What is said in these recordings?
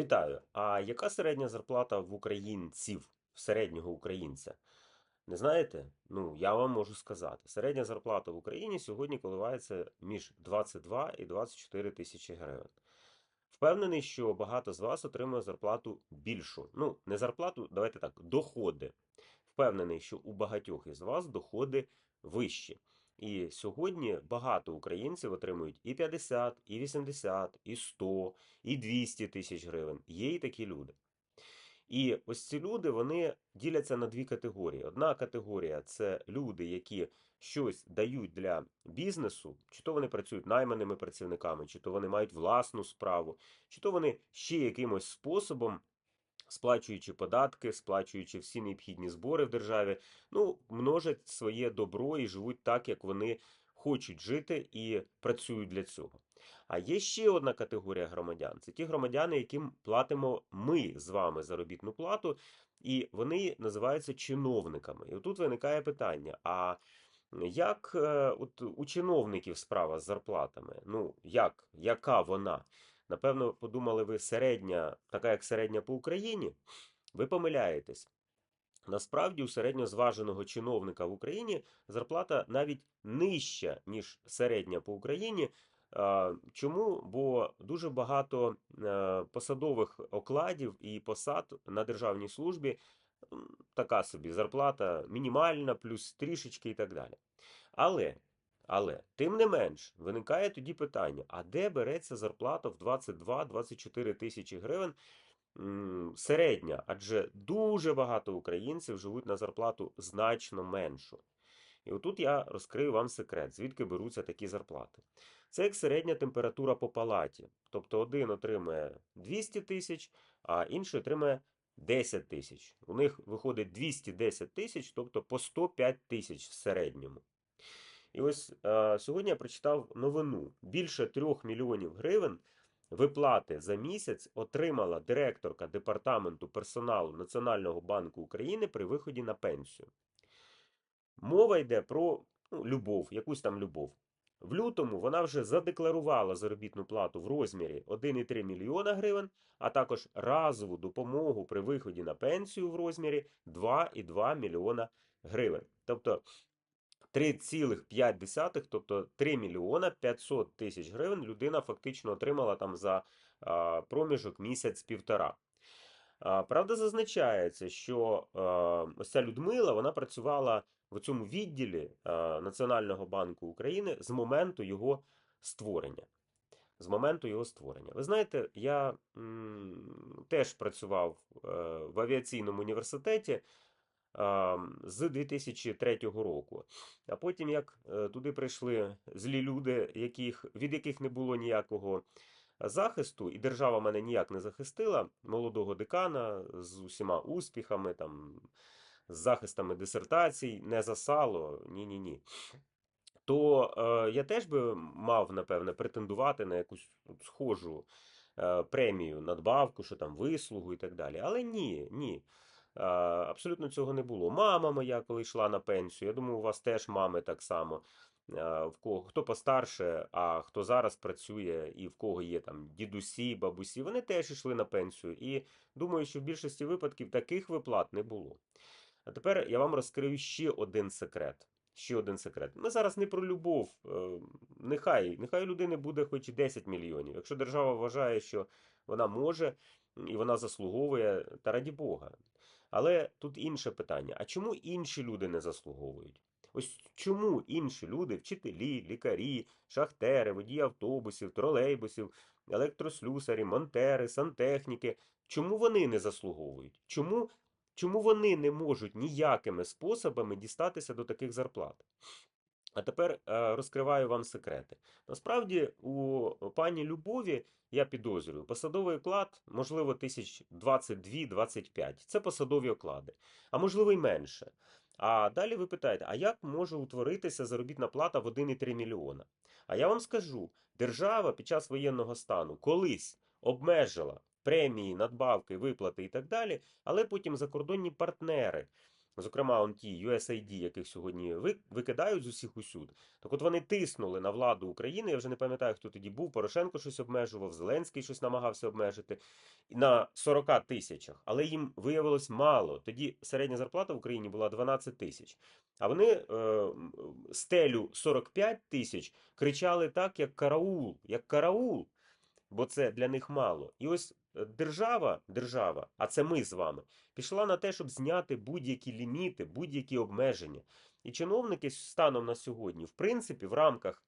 Вітаю! А яка середня зарплата в українців, в середнього українця? Не знаєте? Ну, я вам можу сказати. Середня зарплата в Україні сьогодні коливається між 22 і 24 тисячі гривень. Впевнений, що багато з вас отримує зарплату більшу. Ну, не зарплату, давайте так, доходи. Впевнений, що у багатьох із вас доходи вищі. І сьогодні багато українців отримують і 50, і 80, і 100, і 200 тисяч гривень. Є і такі люди. І ось ці люди вони діляться на дві категорії. Одна категорія це люди, які щось дають для бізнесу, чи то вони працюють найманими працівниками, чи то вони мають власну справу, чи то вони ще якимось способом. Сплачуючи податки, сплачуючи всі необхідні збори в державі, ну, множать своє добро і живуть так, як вони хочуть жити і працюють для цього. А є ще одна категорія громадян: це ті громадяни, яким платимо ми з вами заробітну плату, і вони називаються чиновниками. І тут виникає питання: а як е, от у чиновників справа з зарплатами? Ну, як? Яка вона? Напевно, подумали ви середня, така як середня по Україні? Ви помиляєтесь. Насправді, у середньозваженого чиновника в Україні зарплата навіть нижча, ніж середня по Україні. Чому? Бо дуже багато е, посадових окладів і посад на державній службі така собі зарплата мінімальна, плюс трішечки і так далі. Але, але, тим не менш, виникає тоді питання: а де береться зарплата в 22-24 тисячі гривень? середня, адже дуже багато українців живуть на зарплату значно меншу. І отут я розкрию вам секрет, звідки беруться такі зарплати. Це як середня температура по палаті. Тобто один отримує 200 тисяч, а інший отримує 10 тисяч. У них виходить 210 тисяч, тобто по 105 тисяч в середньому. І ось е, сьогодні я прочитав новину: більше 3 мільйонів гривень виплати за місяць отримала директорка департаменту персоналу Національного банку України при виході на пенсію. Мова йде про ну, любов, якусь там любов. В лютому вона вже задекларувала заробітну плату в розмірі 1,3 мільйона гривень, а також разову допомогу при виході на пенсію в розмірі 2,2 мільйона гривень. Тобто 3,5, тобто 3 мільйона 500 тисяч гривень людина фактично отримала там за проміжок місяць-півтора. Правда, зазначається, що ось ця Людмила вона працювала в цьому відділі Національного банку України з моменту його створення. З моменту його створення. Ви знаєте, я м, теж працював е, в авіаційному університеті з 2003 року. А потім, як е, туди прийшли злі люди, яких, від яких не було ніякого захисту, і держава мене ніяк не захистила, молодого декана з усіма успіхами, там, з захистами дисертацій, не засало, ні-ні-ні. То е, я теж би мав, напевне, претендувати на якусь схожу е, премію, надбавку, що там вислугу і так далі. Але ні, ні. Е, Абсолютно цього не було. Мама моя, коли йшла на пенсію, я думаю, у вас теж мами так само. Е, В кого хто постарше, а хто зараз працює, і в кого є там дідусі, бабусі, вони теж йшли на пенсію. І думаю, що в більшості випадків таких виплат не було. А тепер я вам розкрию ще один секрет. Ще один секрет. Ми зараз не про любов. Е, Нехай, нехай людини буде хоч і 10 мільйонів. Якщо держава вважає, що вона може і вона заслуговує, та раді Бога. Але тут інше питання: а чому інші люди не заслуговують? Ось чому інші люди, вчителі, лікарі, шахтери, водії автобусів, тролейбусів, електрослюсарі, монтери, сантехніки, чому вони не заслуговують? Чому, чому вони не можуть ніякими способами дістатися до таких зарплат? А тепер е, розкриваю вам секрети. Насправді, у пані Любові, я підозрюю, посадовий оклад, можливо, тисяч 22-25. Це посадові оклади, а можливо й менше. А далі ви питаєте, а як може утворитися заробітна плата в 1,3 мільйона? А я вам скажу: держава під час воєнного стану колись обмежила премії, надбавки, виплати і так далі, але потім закордонні партнери зокрема, он ті USAID, яких сьогодні викидають з усіх усюд, так от вони тиснули на владу України. Я вже не пам'ятаю, хто тоді був. Порошенко щось обмежував, Зеленський щось намагався обмежити на 40 тисячах, але їм виявилось мало. Тоді середня зарплата в Україні була 12 тисяч. А вони е, стелю 45 тисяч кричали так, як караул, як караул, бо це для них мало. І ось держава, держава, а це ми з вами, пішла на те, щоб зняти будь-які ліміти, будь-які обмеження. І чиновники станом на сьогодні, в принципі, в рамках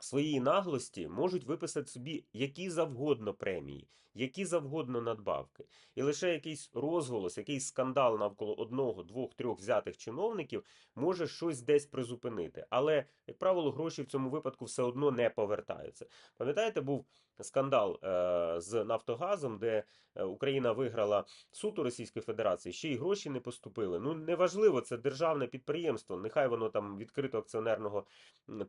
своєї наглості можуть виписати собі які завгодно премії, які завгодно надбавки. І лише якийсь розголос, якийсь скандал навколо одного, двох, трьох взятих чиновників може щось десь призупинити. Але, як правило, гроші в цьому випадку все одно не повертаються. Пам'ятаєте, був скандал е, з Нафтогазом, де е, Україна виграла суд у Російської Федерації, ще й гроші не поступили. Ну неважливо, це державне підприємство. Нехай воно там відкрито акціонерного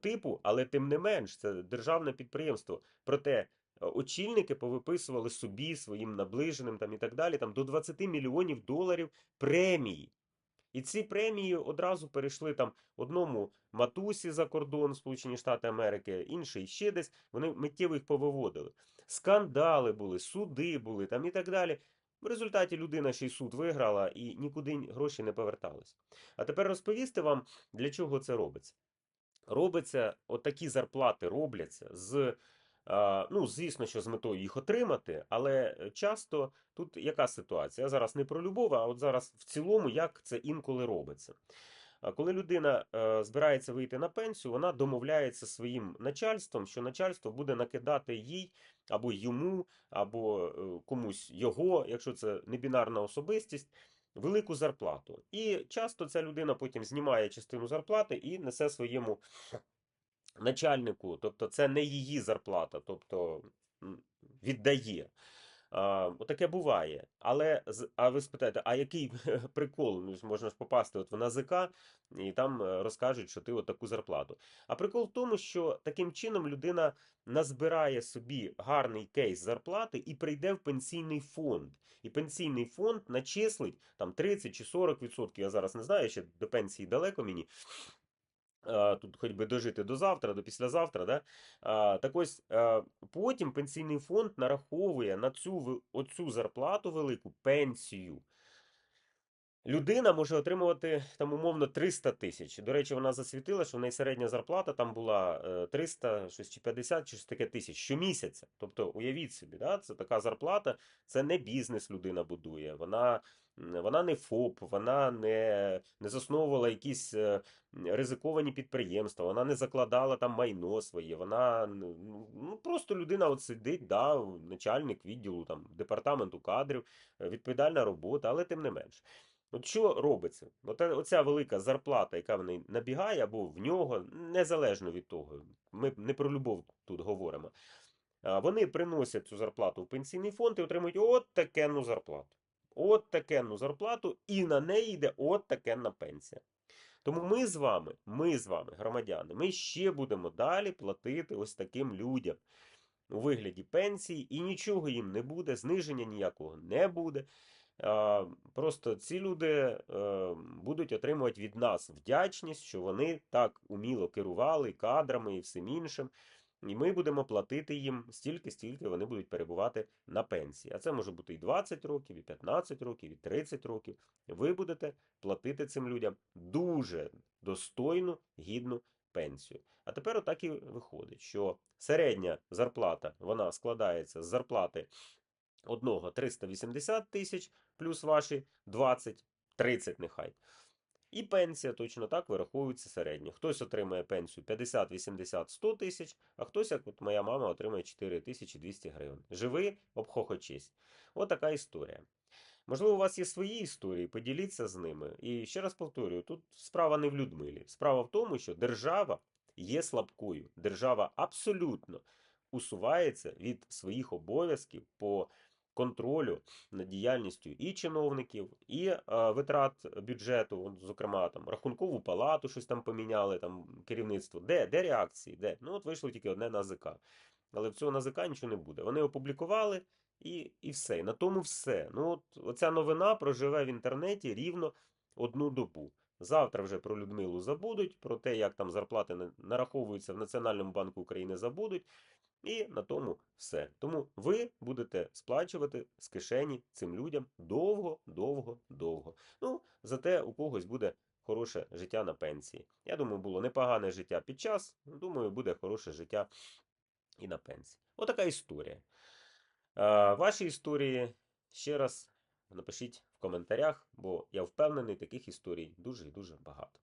типу, але тим не менш, це державне підприємство. Проте очільники повиписували собі, своїм наближеним там і так далі, там до 20 мільйонів доларів премії. І ці премії одразу перейшли там одному матусі за кордон, Сполучені Штати Америки, інший ще десь. Вони миттєво їх повиводили. Скандали були, суди були там і так далі. В результаті людина ще й суд виграла і нікуди гроші не повертались. А тепер розповісти вам, для чого це робиться. Робиться, отакі зарплати робляться з. А, Ну, звісно, що з метою їх отримати, але е, часто тут яка ситуація? Я зараз не про любов, а от зараз в цілому, як це інколи робиться. Коли людина е, збирається вийти на пенсію, вона домовляється своїм начальством, що начальство буде накидати їй або йому, або е, комусь його, якщо це не бінарна особистість, велику зарплату. І часто ця людина потім знімає частину зарплати і несе своєму начальнику. Тобто це не її зарплата, тобто віддає. А, Отаке буває. Але а ви спитаєте, а який прикол? Ну, можна ж попасти от в НАЗК і там е, розкажуть, що ти от таку зарплату. А прикол в тому, що таким чином людина назбирає собі гарний кейс зарплати і прийде в пенсійний фонд. І пенсійний фонд начислить там 30 чи 40%, я зараз не знаю, ще до пенсії далеко мені. Тут хоч би дожити до завтра, до післязавтра, да? Так ось потім пенсійний фонд нараховує на цю оцю зарплату велику пенсію. Людина може отримувати там умовно 300 тисяч. До речі, вона засвітила, що в неї середня зарплата там була е, 300 щось чи 50 чи таке тисяч щомісяця. Тобто, уявіть собі, да? це така зарплата, це не бізнес людина будує. Вона, вона не ФОП, вона не, не засновувала якісь е, ризиковані підприємства, вона не закладала там майно своє. Вона ну, ну, просто людина от сидить, да, начальник відділу там департаменту кадрів, е, відповідальна робота, але тим не менш. От що робиться? От е- оця велика зарплата, яка в неї набігає, або в нього, незалежно від того, ми не про любов тут говоримо. Вони приносять цю зарплату в пенсійний фонд і отримують от такенну зарплату. От такенну зарплату, і на неї йде от такенна пенсія. Тому ми з вами, ми з вами, громадяни, ми ще будемо далі платити ось таким людям у вигляді пенсії, і нічого їм не буде, зниження ніякого не буде. А, Просто ці люди е, будуть отримувати від нас вдячність, що вони так уміло керували кадрами і всім іншим. І ми будемо платити їм стільки, стільки вони будуть перебувати на пенсії. А це може бути і 20 років, і 15 років, і 30 років. Ви будете платити цим людям дуже достойну, гідну пенсію. А тепер отак і виходить, що середня зарплата вона складається з зарплати одного 380 тисяч плюс ваші 20, 30 нехай. І пенсія точно так вираховується середньо. Хтось отримує пенсію 50, 80, 100 тисяч, а хтось, як от моя мама, отримує 4200 гривень. Живи, обхохочись. Отака історія. Можливо, у вас є свої історії, поділіться з ними. І ще раз повторюю: тут справа не в Людмилі. Справа в тому, що держава є слабкою. Держава абсолютно усувається від своїх обов'язків по контролю над діяльністю і чиновників, і е, витрат бюджету, зокрема, там рахункову палату, щось там поміняли, там керівництво. Де? Де реакції? Де? Ну, от вийшло тільки одне НАЗК. Але в цього НАЗК нічого не буде. Вони опублікували і, і все. На тому все. Ну, от оця новина проживе в інтернеті рівно одну добу. Завтра вже про Людмилу забудуть, про те, як там зарплати нараховуються в Національному банку України, забудуть. І на тому все. Тому ви будете сплачувати з кишені цим людям довго, довго, довго. Ну, зате у когось буде хороше життя на пенсії. Я думаю, було непогане життя під час. Думаю, буде хороше життя і на пенсії. Отака історія. А, ваші історії ще раз напишіть в коментарях, бо я впевнений, таких історій дуже і дуже багато.